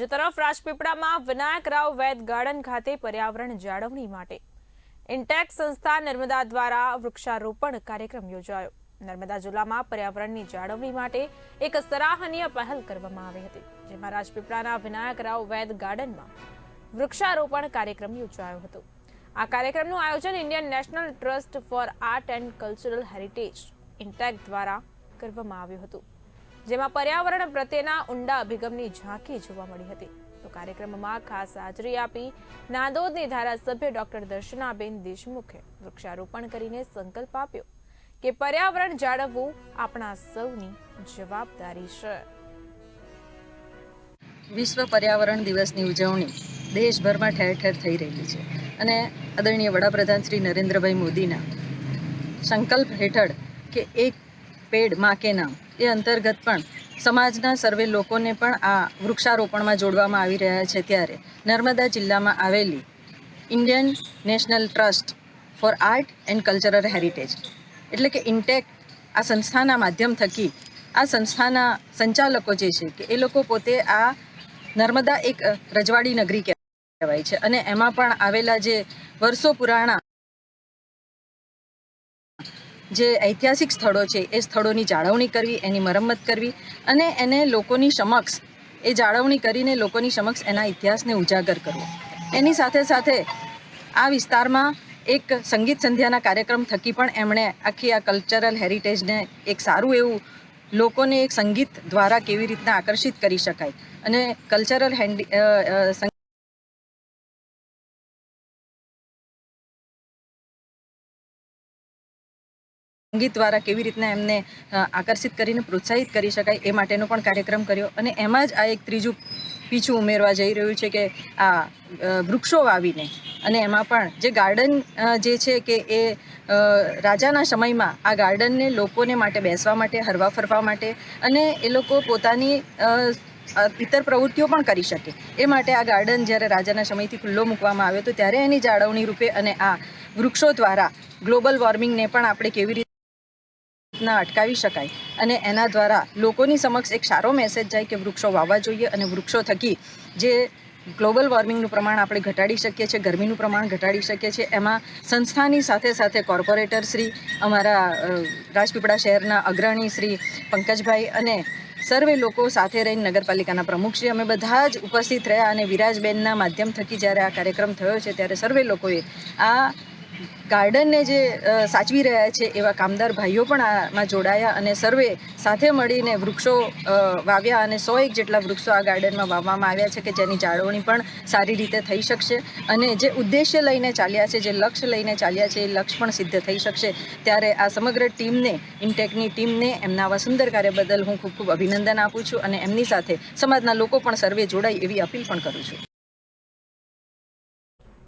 બીજી તરફ રાજપીપળામાં વિનાયક રાવ વૈદ ગાર્ડન ખાતે પર્યાવરણ જાળવણી માટે. ઇન્ટેક સંસ્થા નર્મદા દ્વારા વૃક્ષારોપણ કાર્યક્રમ યોજાયો. નર્મદા જિલ્લામાં પર્યાવરણની જાળવણી માટે એક સરાહનીય પહેલ કરવામાં આવી હતી, જેમાં રાજપીપળાના વિનાયક રાવ વૈદ ગાર્ડનમાં વૃક્ષારોપણ કાર્યક્રમ યોજાયો હતો. આ કાર્યક્રમનું આયોજન Indian national trust for art and cultural heritage INTACH દ્વારા કરવામાં આવ્યું હતું. જેમાં પર્યાવરણ પ્રત્યેના ઊંડા અભિગમની ઝાંખી જોવા મળી હતી. તો કાર્યક્રમમાં ખાસ હાજરી આપી નાંદોદની ધારાસભ્ય ડોક્ટર દર્શનાબેન દેશમુખે વૃક્ષારોપણ કરીને સંકલ્પ આપ્યો કે પર્યાવરણ જાળવવું આપણા સૌની જવાબદારી છે. વિશ્વ પર્યાવરણ દિવસની ઉજવણી દેશભરમાં ઠેર ઠેર થઈ રહી છે અને આદરણીય વડાપ્રધાન શ્રી નરેન્દ્રભાઈ મોદીના સંકલ્પ હેઠળ કે એક પેડમાં કે નામ એ અંતર્ગત પણ સમાજના સર્વે લોકોને પણ આ વૃક્ષારોપણમાં જોડવામાં આવી રહ્યા છે ત્યારે નર્મદા જિલ્લામાં આવેલી Indian national trust for art and cultural heritage એટલે કે ઇન્ટેક આ સંસ્થાના માધ્યમ થકી આ સંસ્થાના સંચાલકો જે છે કે એ લોકો પોતે આ નર્મદા એક રજવાડી નગરી કહેવાય છે અને એમાં પણ આવેલા જે વર્ષો પુરાણા જે ઐતિહાસિક સ્થળો છે, એ સ્થળોની જાળવણી કરવી, એની મરમ્મત કરવી અને એને લોકોની સમક્ષ, એ જાળવણી કરીને લોકોની સમક્ષ એના ઇતિહાસને ઉજાગર કરવો. એની સાથે સાથે આ વિસ્તારમાં એક સંગીત સંધ્યાના કાર્યક્રમ થકી પણ એમણે આખી આ કલ્ચરલ હેરિટેજને એક સારું એવું લોકોને એક સંગીત દ્વારા કેવી રીતના આકર્ષિત કરી શકાય અને કલ્ચરલ હેન્ડી સંગીત દ્વારા કેવી રીતના એમને આકર્ષિત કરીને પ્રોત્સાહિત કરી શકાય એ માટેનો પણ કાર્યક્રમ કર્યો. અને એમાં જ આ એક ત્રીજું પીછું ઉમેરવા જઈ રહ્યું છે કે આ વૃક્ષો વાવીને અને એમાં પણ જે ગાર્ડન જે છે કે એ રાજાના સમયમાં આ ગાર્ડનને લોકોને માટે બેસવા માટે, હરવા ફરવા માટે અને એ લોકો પોતાની ઇતર પ્રવૃત્તિઓ પણ કરી શકે. એ માટે આ ગાર્ડન જ્યારે રાજાના સમયથી ખુલ્લો મૂકવામાં આવ્યો તો ત્યારે એની જાળવણી રૂપે અને આ વૃક્ષો દ્વારા ગ્લોબલ વોર્મિંગને પણ આપણે કેવી રીતે ના અટકાવી શકાય. અને એના દ્વારા લોકોની સમક્ષ એક સારો મેસેજ જાય કે વૃક્ષો વાવવા જોઈએ અને વૃક્ષો થકી જે ગ્લોબલ વોર્મિંગનું પ્રમાણ આપણે ઘટાડી શકીએ છીએ, ગરમીનું પ્રમાણ ઘટાડી શકીએ છીએ, એમાં સંસ્થાની સાથે સાથે કોર્પોરેટર શ્રી, અમારા રાજપીપળા શહેરના અગ્રણી શ્રી પંકજભાઈ અને સર્વે લોકો સાથે રહીને નગરપાલિકાના પ્રમુખશ્રી અમે બધા જ ઉપસ્થિત રહ્યા અને વિરાજબેનના માધ્યમ થકી જ્યારે આ કાર્યક્રમ થયો છે, ત્યારે સર્વે લોકોએ આ ગાર્ડનને જે સાચવી રહ્યા છે એવા કામદાર ભાઈઓ પણ આમાં જોડાયા અને સર્વે સાથે મળીને વૃક્ષો વાવ્યા અને સો એક જેટલા વૃક્ષો આ ગાર્ડનમાં વાવવામાં આવ્યા છે કે જેની જાળવણી પણ સારી રીતે થઈ શકશે અને જે ઉદ્દેશ્ય લઈને ચાલ્યા છે, જે લક્ષ્ય લઈને ચાલ્યા છે એ લક્ષ્ય પણ સિદ્ધ થઈ શકશે. ત્યારે આ સમગ્ર ટીમને, ઇન્ટેકની ટીમને એમના આવા સુંદર કાર્ય બદલ હું ખૂબ ખૂબ અભિનંદન આપું છું અને એમની સાથે સમાજના લોકો પણ સર્વે જોડાય એવી અપીલ પણ કરું છું.